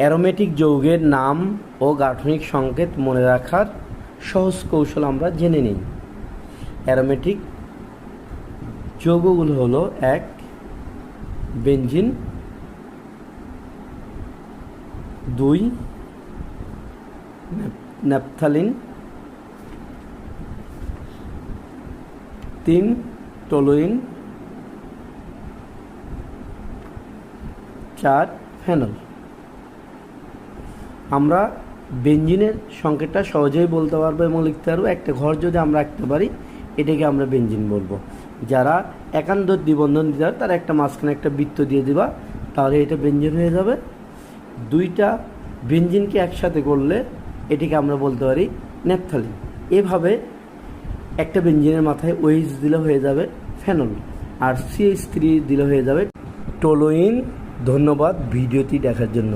Aromatic যৌগের নাম ও গাঠনিক সংকেত মনে রাখার সহজ কৌশল আমরা জেনে নিই। অ্যারোমেটিক যৌগগুলো হলো এক বেঞ্জিন দুই ন্যাপথালিন তিন, টলোইন, চার, ফেনল। আমরা বেঞ্জিনের সংকেতটা সহজেই বলতে পারব এবং লিখতে পারব। একটা ঘর যদি আমরা আঁকতে পারি, এটাকে আমরা বেঞ্জিন বলব। যারা একান্ত দ্বিবন্ধন দিতে হবে তারা একটা মাঝখানে একটা বৃত্ত দিয়ে দিবা, তাহলে এটা বেঞ্জিন হয়ে যাবে। দুইটা বেঞ্জিনকে একসাথে করলে এটিকে আমরা বলতে পারি ন্যাপথালিন এভাবে একটা বেঞ্জিনের মাথায় ওয়েজ দিলে হয়ে যাবে ফেনল, আর সিএইচ থ্রি দিলে হয়ে যাবে টোলোইন। ধন্যবাদ ভিডিওটি দেখার জন্য।